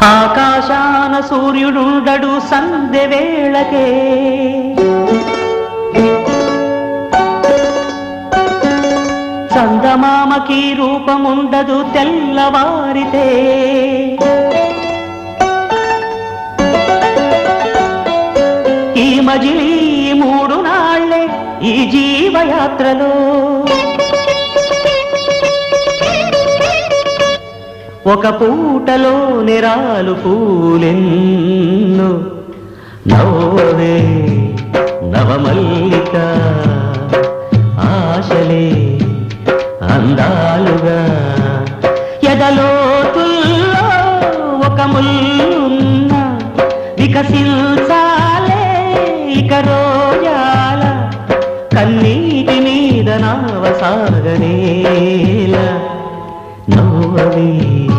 ఆకాశాన సూర్యుడుండడు సంధ్య వేళకే. చందమామకి రూపముండదు తెల్లవారితే. ఈ మజిలీ మూడు నాళ్ళే ఈ జీవయాత్రలో. ఒక పూటలో నిరాలు పూలెన్ను. నవ్వవే నవమల్లిక ఆశలే అందాలుగా. ఎదలోతుల్లో ఒక ముల్లున్న వికసించాలే ఇక రోజాల. కన్నీటి మీద నావసాగనేలా నవ్వవే